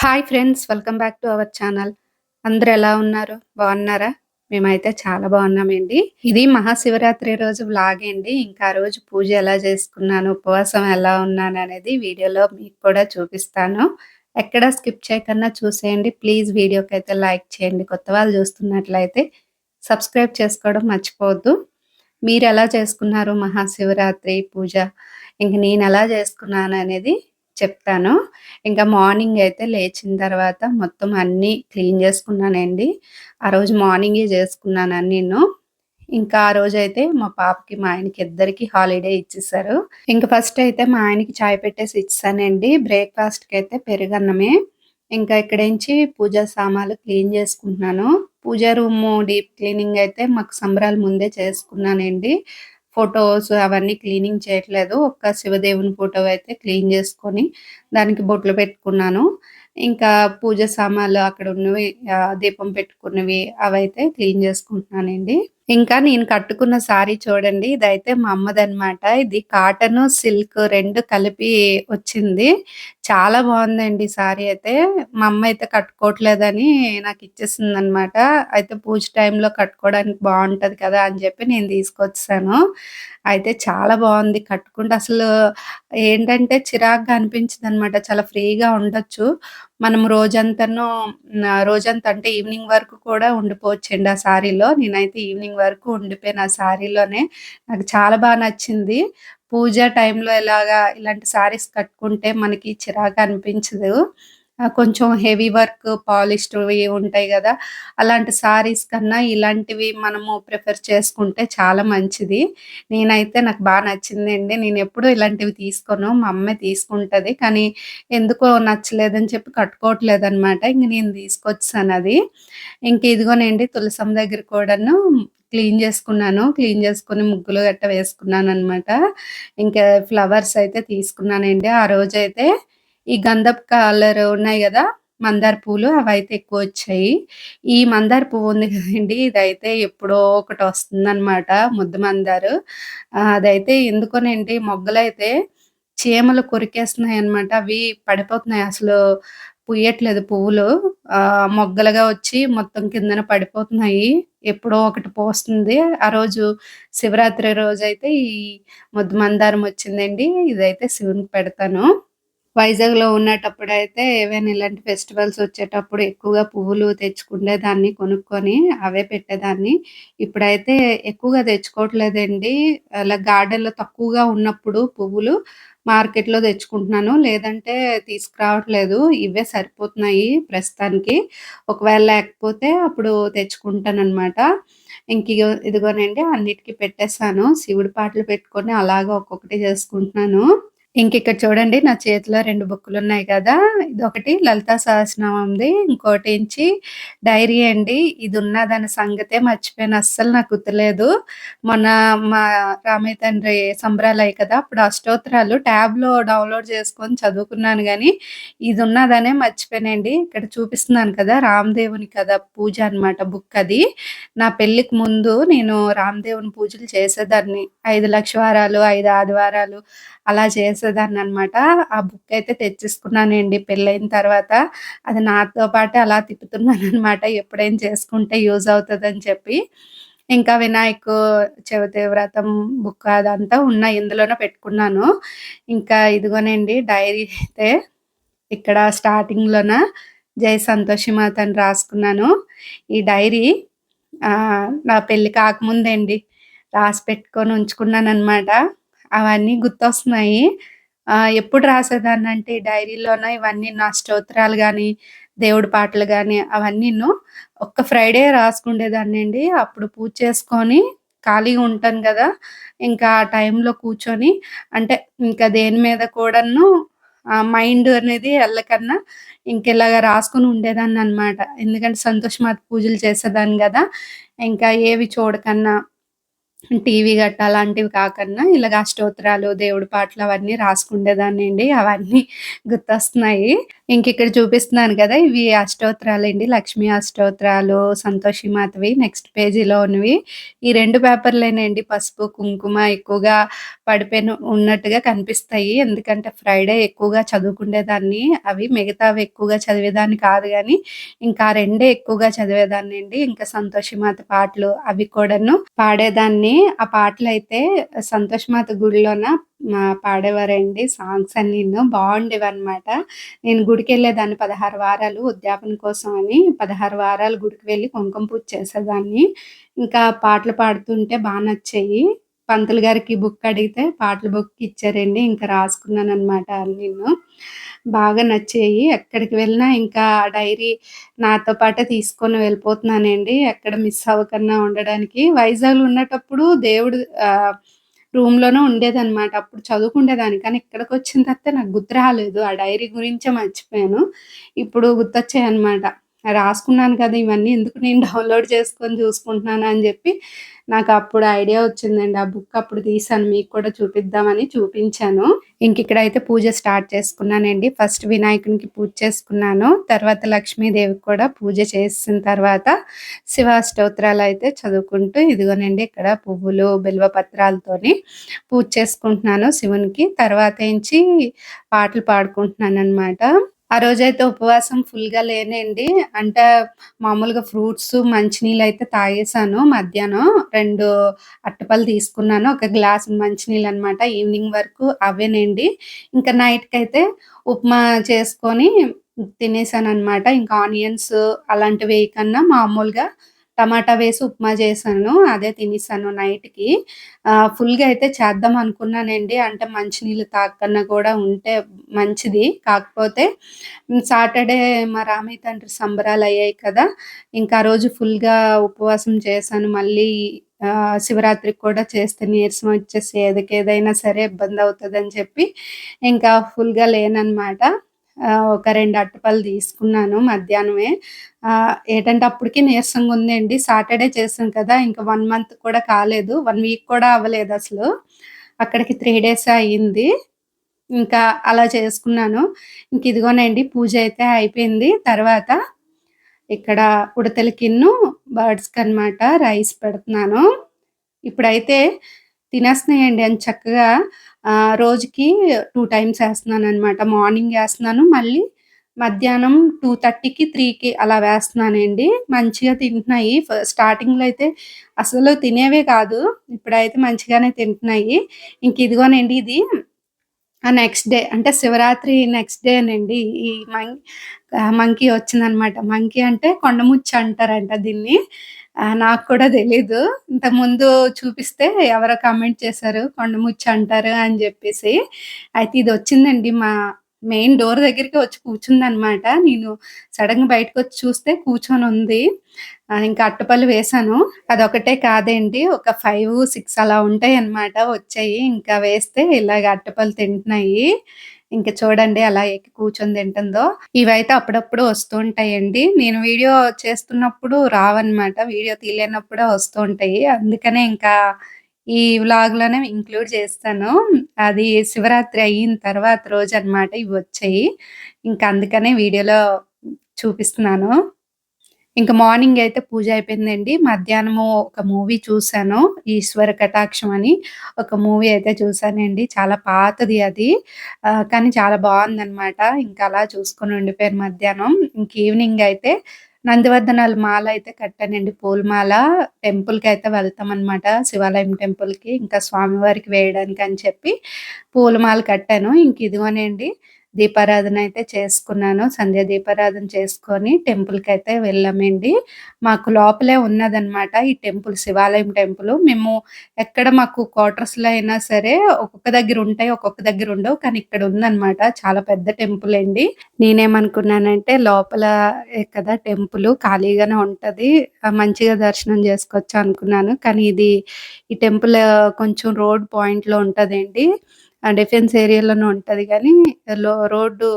Hi friends welcome back to our channel అందరు ఎలా ఉన్నారు? బాగున్నారా? మేమైతే చాలా బాగున్నామండి. ఇది మహాశివరాత్రి రోజు వ్లాగ్ అండి. ఇంకా ఆ రోజు పూజ ఎలా చేసుకున్నాను ఉపవాసం ఎలా ఉన్నాను అనేది వీడియోలో మీకు కూడా చూపిస్తాను. ఎక్కడ స్కిప్ చేయకుండా చూసేయండి. ప్లీజ్ వీడియోకి అయితే లైక్ చేయండి. కొత్త వాళ్ళు చూస్తున్నట్లయితే సబ్స్క్రైబ్ చేసుకోవడం మర్చిపోవద్దు. మీరు ఎలా చేసుకున్నారు మహాశివరాత్రి పూజ? ఇంక నేను ఎలా చేసుకున్నాను అనేది చెప్తాను. ఇంకా మార్నింగ్ అయితే లేచిన తర్వాత మొత్తం అన్నీ క్లీన్ చేసుకున్నానండి. ఆ రోజు మార్నింగే చేసుకున్నాను నేను. ఇంకా ఆ రోజు అయితే మా పాపకి మా ఆయనకి ఇద్దరికి హాలిడే ఇచ్చేసారు ఇంకా ఫస్ట్ అయితే మా ఆయనకి చాయ్ పెట్టేసి ఇచ్చానండి బ్రేక్ఫాస్ట్కి అయితే పెరుగన్నమే ఇంకా ఇక్కడ నుంచి పూజా సామాన్లు క్లీన్ చేసుకుంటున్నాను. పూజ రూమ్ డీప్ క్లీనింగ్ అయితే మాకు సంబరాలు ముందే చేసుకున్నానండి. ఫొటోస్ అవన్నీ క్లీనింగ్ చేయట్లేదు. ఒక్క శివదేవుని ఫోటో అయితే క్లీన్ చేసుకొని దానికి బొట్లు పెట్టుకున్నాను. ఇంకా పూజ సామాన్లు అక్కడ ఉన్నవి దీపం పెట్టుకున్నవి అవైతే క్లీన్ చేసుకుంటున్నానండి. ఇంకా నేను కట్టుకున్న సారీ చూడండి ఇదైతే మా అమ్మదనమాట ఇది కాటన్ సిల్క్ రెండు కలిపి వచ్చింది. చాలా బాగుందండి సారీ అయితే. మా అమ్మ అయితే కట్టుకోవట్లేదని నాకు ఇచ్చేసింది అనమాట అయితే పూజ టైంలో కట్టుకోవడానికి బాగుంటుంది కదా అని చెప్పి నేను తీసుకొచ్చాను. అయితే చాలా బాగుంది కట్టుకుంటే. అసలు ఏంటంటే చిరాగ్గా అనిపించింది అనమాట చాలా ఫ్రీగా ఉండొచ్చు. మనం రోజంతను రోజంతా అంటే ఈవినింగ్ వరకు కూడా ఉండిపోవచ్చండి ఆ సారీలో. నేనైతే ఈవినింగ్ వరకు ఉండిపోయిన ఆ సారీలోనే. నాకు చాలా బాగా నచ్చింది. పూజ టైంలో ఎలాగా ఇలాంటి సారీస్ కట్టుకుంటే మనకి చిరాగా అనిపించదు. కొంచెం హెవీ వర్క్ పాలిష్డ్‌వి ఉంటాయి కదా అలాంటి సారీస్ కన్నా ఇలాంటివి మనము ప్రిఫర్ చేసుకుంటే చాలా మంచిది. నేనైతే నాకు బాగా నచ్చిందండి. నేను ఎప్పుడూ ఇలాంటివి తీసుకోను. మా అమ్మే తీసుకుంటుంది కానీ ఎందుకో నచ్చలేదని చెప్పి కట్టుకోవట్లేదనమాట. ఇంక నేను తీసుకొచ్చాను అది ఇంక ఇదిగోనండి తులసం దగ్గర కూడాను క్లీన్ చేసుకున్నాను. క్లీన్ చేసుకుని ముగ్గులు గట్ట వేసుకున్నాను అనమాట ఇంకా ఫ్లవర్స్ అయితే తీసుకున్నానండి. ఆ రోజైతే ఈ గంధపు కలర్ ఉన్నాయి కదా మందార పూలు అవైతే ఎక్కువ వచ్చాయి. ఈ మందార పువ్వు ఉంది కదండి ఇదైతే ఎప్పుడో ఒకటి వస్తుందన్నమాట ముద్ద మందారు. అదైతే ఎందుకోనండి మొగ్గలైతే చీమలు కొరికేస్తున్నాయి అనమాట అవి పడిపోతున్నాయి అసలు పుయ్యట్లేదు పువ్వులు. ఆ మొగ్గలుగా వచ్చి మొత్తం కిందన పడిపోతున్నాయి ఎప్పుడో ఒకటి పోస్తుంది. ఆ రోజు శివరాత్రి రోజు అయితే ఈ ముద్ద మందారం వచ్చిందండి ఇదైతే శివునికి పెడతాను. వైజాగ్‌లో ఉన్నటప్పుడు అయితే ఏవైనా ఇలాంటి ఫెస్టివల్స్ వచ్చేటప్పుడు ఎక్కువగా పువ్వులు తెచ్చుకునేదాన్ని కొనుక్కొని అవే పెట్టేదాన్ని. ఇప్పుడైతే ఎక్కువగా తెచ్చుకోవట్లేదండి. అలా గార్డెన్‌లో తక్కువగా ఉన్నప్పుడు పువ్వులు మార్కెట్‌లో తెచ్చుకుంటున్నాను. లేదంటే తీసుకురావట్లేదు. ఇవే సరిపోతున్నాయి ప్రస్తుతానికి. ఒకవేళ లేకపోతే అప్పుడు తెచ్చుకుంటాననమాట. ఇంక ఇదిగోనండి అన్నిటికి పెట్టేసాను. శివుడి పాటలు పెట్టుకొని అలాగా ఒక్కొక్కటి చేసుకుంటున్నాను. ఇంకిక్కడ చూడండి నా చేతిలో రెండు బుక్కులు ఉన్నాయి కదా! ఇదొకటి లలితా సహస్రనామంది. నుంచి డైరీ అండి. ఇది ఉన్న దాని సంగతే మర్చిపోయాను. అస్సలు నాకు గుర్తులేదు. మొన్న మా రామయ్య తండ్రి సంబరాలయ్యాయి కదా! అప్పుడు అష్టోత్తరాలు ట్యాబ్‌లో డౌన్‌లోడ్ చేసుకొని చదువుకున్నాను కానీ ఇది ఉన్నదనే మర్చిపోయానండి. ఇక్కడ చూపిస్తున్నాను కదా! రామదేవుని కదా పూజ అనమాట బుక్ అది. నా పెళ్ళికి ముందు నేను రామదేవుని పూజలు చేసేదాన్ని. 5 లక్షవారాలు, ఐదు ఆదివారాలు అలా చేసేదాన్ని అనమాట ఆ బుక్ అయితే తెచ్చేసుకున్నానండి పెళ్ళైన తర్వాత. అది నాతో పాటే అలా తిప్పుతున్నాననమాట. ఎప్పుడైనా చేసుకుంటే యూజ్ అవుతుందని చెప్పి. ఇంకా వినాయకు చవితి వ్రతం బుక్ అదంతా ఉన్న ఇందులోనే పెట్టుకున్నాను. ఇంకా ఇదిగోనండి డైరీ అయితే ఇక్కడ స్టార్టింగ్‌లోన జై సంతోషిమాత అని రాసుకున్నాను. ఈ డైరీ నా పెళ్ళి కాకముందండి. రాసి పెట్టుకొని ఉంచుకున్నాను అనమాట అవన్నీ గుర్తొస్తున్నాయి. ఎప్పుడు రాసేదాన్నంటే డైరీలోన ఇవన్నీ నా స్తోత్రాలు కానీ దేవుడి పాటలు కానీ అవన్నీను ఒక్క ఫ్రైడే రాసుకుండేదాన్నండి. అప్పుడు పూజ చేసుకొని ఖాళీగా ఉంటాను కదా ఇంకా ఆ టైంలో కూర్చొని అంటే ఇంకా దేని మీద కూడాను మైండ్ అనేది వెళ్ళకన్నా ఇంకెలాగ రాసుకుని ఉండేదాన్ని అనమాట ఎందుకంటే సంతోషమాత పూజలు చేసేదాన్ని కదా ఇంకా ఏవి చూడకన్నా టీవీ గట్ట అలాంటివి కాకుండా ఇలాగ అష్టోత్తరాలు, దేవుడి పాటలు అవన్నీ రాసుకుండేదాన్నండి. అవన్నీ గుర్తొస్తున్నాయి. ఇంకిక్కడ చూపిస్తున్నాను కదా! ఇవి అష్టోత్తరాలండి. లక్ష్మీ అష్టోత్తరాలు, సంతోషి మాతవి నెక్స్ట్ పేజీలో ఉన్నవి. ఈ రెండు పేపర్‌లేనండి పసుపు, కుంకుమ ఎక్కువగా పడిపోయిన ఉన్నట్టుగా కనిపిస్తాయి. ఎందుకంటే ఫ్రైడే ఎక్కువగా చదువుకుండేదాన్ని. అవి మిగతావి ఎక్కువగా చదివేదాన్ని కాదు కానీ ఇంకా రెండే ఎక్కువగా చదివేదాన్ని అండి ఇంకా సంతోషి మాత పాటలు అవి కూడాను పాడేదాన్ని. ఆ పాటలు అయితే మాత గుడిలోన పాడేవారండి సాంగ్స్ అన్ని బాగుండేవి అనమాట నేను గుడికి వెళ్ళేదాన్ని పదహారు వారాలు ఉద్యాపన కోసం అని 16 వారాలు గుడికి వెళ్ళి కుంకుమ పూజ చేసేదాన్ని. ఇంకా పాటలు పాడుతుంటే బాగా నచ్చాయి. పంతులు గారికి బుక్ అడిగితే పాటల బుక్ ఇచ్చారండి. ఇంకా రాసుకున్నాను అనమాట నేను బాగా నచ్చాయి. ఎక్కడికి వెళ్ళినా ఇంకా ఆ డైరీ నాతో పాటే తీసుకొని వెళ్ళిపోతున్నానండి. ఎక్కడ మిస్ అవ్వకుండా ఉండడానికి. వైజాగ్‌లో ఉన్నటప్పుడు దేవుడు రూమ్‌లోనే ఉండేదన్నమాట అప్పుడు చదువుకుండేదాన్ని. కానీ ఇక్కడికి వచ్చిన తర్వాత నాకు గుర్తు రాలేదు. ఆ డైరీ గురించే మర్చిపోయాను. ఇప్పుడు గుర్తొచ్చాయన్నమాట. రాసుకున్నాను కదా! ఇవన్నీ ఎందుకు నేను డౌన్‌లోడ్ చేసుకొని చూసుకుంటున్నాను అని చెప్పి నాకు అప్పుడు ఐడియా వచ్చిందండి. ఆ బుక్ అప్పుడు తీసాను మీకు కూడా చూపిద్దామని చూపించాను. ఇంకిక్కడైతే పూజ స్టార్ట్ చేసుకున్నానండి. ఫస్ట్ వినాయకునికి పూజ చేసుకున్నాను. తర్వాత లక్ష్మీదేవికి కూడా పూజ చేసిన తర్వాత శివ అయితే చదువుకుంటూ ఇదిగోనండి ఇక్కడ పువ్వులు, బిల్వ పత్రాలతోని పూజ చేసుకుంటున్నాను శివునికి. తర్వాత నుంచి పాటలు పాడుకుంటున్నాను అనమాట ఆ రోజైతే ఉపవాసం ఫుల్‌గా లేనండి. అంటే మామూలుగా ఫ్రూట్స్, మంచినీళ్ళైతే తాగేసాను మధ్యాహ్నం. రెండు అరటిపళ్ళు తీసుకున్నాను. ఒక గ్లాస్ మంచినీళ్ళు అనమాట ఈవినింగ్ వరకు అవేనండి. ఇంకా నైట్‌కైతే ఉప్మా చేసుకొని తినేసాను అనమాట ఇంకా ఆనియన్స్ అలాంటివి వేయకన్నా మామూలుగా టమాటా వేసి ఉప్మా చేశాను. అదే తినేసాను నైట్‌కి. ఫుల్‌గా అయితే చేద్దాం అనుకున్నానండి. అంటే మంచినీళ్ళు తాకన్నా కూడా ఉంటే మంచిది. కాకపోతే సాటర్డే మా రామయ్య తండ్రి సంబరాలు అయ్యాయి కదా! ఇంకా ఆ రోజు ఫుల్‌గా ఉపవాసం చేశాను. మళ్ళీ శివరాత్రికి కూడా చేస్తే నీరసం వచ్చేసి ఏదికేదైనా సరే ఇబ్బంది అవుతుందని చెప్పి ఇంకా ఫుల్‌గా లేనమాట ఒక రెండు అరటిపళ్ళు తీసుకున్నాను మధ్యాహ్నమే. ఏంటంటే ఏటంటే అప్పటికి నీరసంగా ఉందండి. సాటర్డే చేసాం కదా! ఇంకా వన్ మంత్ కూడా కాలేదు. వన్ వీక్ కూడా అవ్వలేదు అసలు అక్కడికి త్రీ డేస్ అయింది. ఇంకా అలా చేసుకున్నాను. ఇంక ఇదిగోనండి పూజ అయితే అయిపోయింది. తర్వాత ఇక్కడ ఉడతలకిన్ను బర్డ్స్‌కనమాట రైస్ పెడుతున్నాను. ఇప్పుడైతే తినేస్తున్నాయండి అని చక్కగా రోజుకి టూ టైమ్స్ వేస్తున్నాను అనమాట మార్నింగ్ వేస్తున్నాను మళ్ళీ మధ్యాహ్నం 2:30కి, 3కి అలా వేస్తున్నానండి. మంచిగా తింటున్నాయి. స్టార్టింగ్‌లో అయితే అసలు తినేవే కాదు. ఇప్పుడైతే మంచిగానే తింటున్నాయి. ఇంక ఇదిగోనండి ఇది ఆ నెక్స్ట్ డే అంటే శివరాత్రి నెక్స్ట్ డేనండి ఈ మం మంకీ వచ్చిందనమాట. మంకీ అంటే కొండముచ్చ అంటారంట దీన్ని. నాకు కూడా తెలీదు. ఇంతకుముందు చూపిస్తే ఎవరో కామెంట్ చేశారు. కొండముచ్చు అంటారు అని చెప్పేసి అయితే ఇది వచ్చిందండి మా మెయిన్ డోర్ దగ్గరికి వచ్చి కూర్చుందనమాట. నేను సడెన్‌గా బయటకొచ్చి చూస్తే కూర్చొని ఉంది ఇంకా అట్టపళ్ళు వేసాను అదొకటే కాదండి. ఒక 5, 6 అలా ఉంటాయి అనమాట వచ్చాయి. ఇంకా వేస్తే ఇలాగ అరటిపళ్ళు తింటున్నాయి. ఇంకా చూడండి అలా ఎక్కి కూర్చొని తింటుందో. ఇవైతే అప్పుడప్పుడు వస్తూ ఉంటాయండి. నేను వీడియో చేస్తున్నప్పుడు రావన్నమాట. వీడియో తీయలేనప్పుడే వస్తూ ఉంటాయి. అందుకనే ఇంకా ఈ వ్లాగ్‌లోనే ఇంక్లూడ్ చేస్తాను. అది శివరాత్రి అయిన తర్వాత రోజు అన్నమాట ఇవి వచ్చాయి ఇంకా అందుకనే వీడియోలో చూపిస్తున్నాను. ఇంకా మార్నింగ్ అయితే పూజ అయిపోయిందండి. మధ్యాహ్నము ఒక మూవీ చూసాను. 'ఈశ్వర కటాక్షం' అని ఒక మూవీ అయితే చూశానండి చాలా పాతది అది. కానీ చాలా బాగుందనమాట ఇంకా అలా చూసుకొని ఉండిపోయారు మధ్యాహ్నం. ఇంక ఈవినింగ్ అయితే నందివర్ధనాల మాల అయితే కట్టానండి. పూలమాల టెంపుల్కి అయితే వెళ్తాం అనమాట శివాలయం టెంపుల్‌కి. ఇంకా స్వామివారికి వేయడానికి అని చెప్పి పూలమాల కట్టాను. ఇంక ఇదిగోనండి దీపారాధన అయితే చేసుకున్నాను. సంధ్య దీపారాధన చేసుకొని టెంపుల్కి అయితే వెళ్ళామండి. మాకు లోపలే ఉన్నదనమాట ఈ టెంపుల్ శివాలయం టెంపుల్ మేము ఎక్కడ మాకు క్వార్టర్స్‌లో అయినా సరే ఒక్కొక్క దగ్గర ఉంటాయి. ఒక్కొక్క దగ్గర ఉండవు. కానీ ఇక్కడ ఉందనమాట. చాలా పెద్ద టెంపుల్ అండి. నేనేమనుకున్నానంటే లోపల కదా టెంపుల్ ఖాళీగానే ఉంటుంది మంచిగా దర్శనం చేసుకోవచ్చు అనుకున్నాను. కానీ ఇది ఈ టెంపుల్ కొంచెం రోడ్ పాయింట్‌లో ఉంటదండి. డిఫెన్స్ ఏరియాలోనే ఉంటది కానీ లో రోడ్డు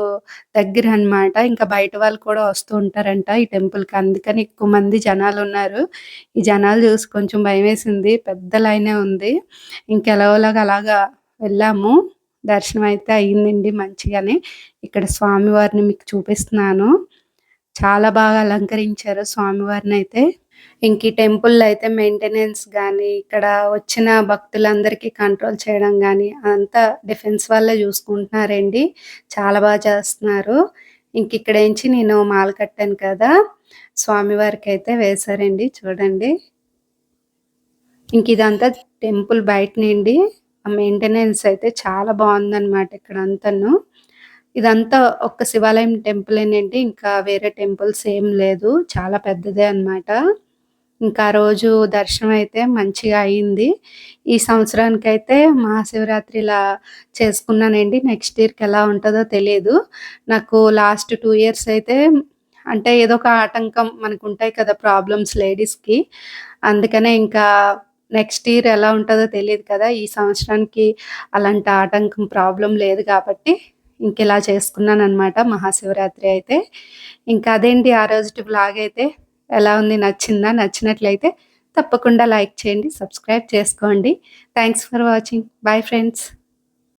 దగ్గర అన్నమాట. ఇంకా బయట వాళ్ళు కూడా వస్తూ ఉంటారంట ఈ టెంపుల్‌కి. అందుకని ఎక్కువ మంది జనాలు ఉన్నారు ఈ జనాలు చూసి కొంచెం భయమేసింది. పెద్ద లైనే ఉంది. ఇంకెలాగోలాగా అలాగా వెళ్ళాము. దర్శనం అయితే అయిందండి మంచిగానే. ఇక్కడ స్వామివారిని మీకు చూపిస్తున్నాను. చాలా బాగా అలంకరించారు స్వామివారినైతే. ఇంక ఈ అయితే మెయింటెనెన్స్ కానీ ఇక్కడ వచ్చిన భక్తులందరికీ కంట్రోల్ చేయడం కానీ అంతా డిఫెన్స్ వాళ్ళే చూసుకుంటున్నారండి. చాలా బాగా చేస్తున్నారు. ఇంకిక్కడేంచి నేను మాల కట్టాను కదా! స్వామివారికి అయితే వేశారండి చూడండి. ఇంక ఇదంతా టెంపుల్ బయటనండి. ఆ మెయింటెనెన్స్ అయితే చాలా బాగుందనమాట ఇక్కడ అంతను ఇదంతా ఒక్క శివాలయం టెంపులేనండి. ఇంకా వేరే టెంపుల్స్ ఏం లేదు. చాలా పెద్దదే అనమాట. ఇంకా రోజు దర్శనం అయితే మంచిగా అయింది. ఈ సంవత్సరానికి అయితే మహాశివరాత్రి ఇలా చేసుకున్నానండి. నెక్స్ట్ ఇయర్‌కి ఎలా ఉంటుందో తెలియదు నాకు లాస్ట్ టూ ఇయర్స్ అయితే అంటే ఏదో ఒక ఆటంకం మనకు ఉంటాయి కదా! ప్రాబ్లమ్స్ లేడీస్‌కి. అందుకనే ఇంకా నెక్స్ట్ ఇయర్ ఎలా ఉంటుందో తెలియదు కదా! ఈ సంవత్సరానికి అలాంటి ఆటంకం ప్రాబ్లం లేదు కాబట్టి ఇంకెలా చేసుకున్నాను అనమాట మహాశివరాత్రి అయితే. ఇంకా అదేంటి ఆ రోజు బ్లాగ్ అయితే ఎలా ఉంది? నచ్చిందా? నచ్చినట్లయితే తప్పకుండా లైక్ చేయండి. సబ్స్క్రైబ్ చేసుకోండి. Thanks for watching. Bye friends.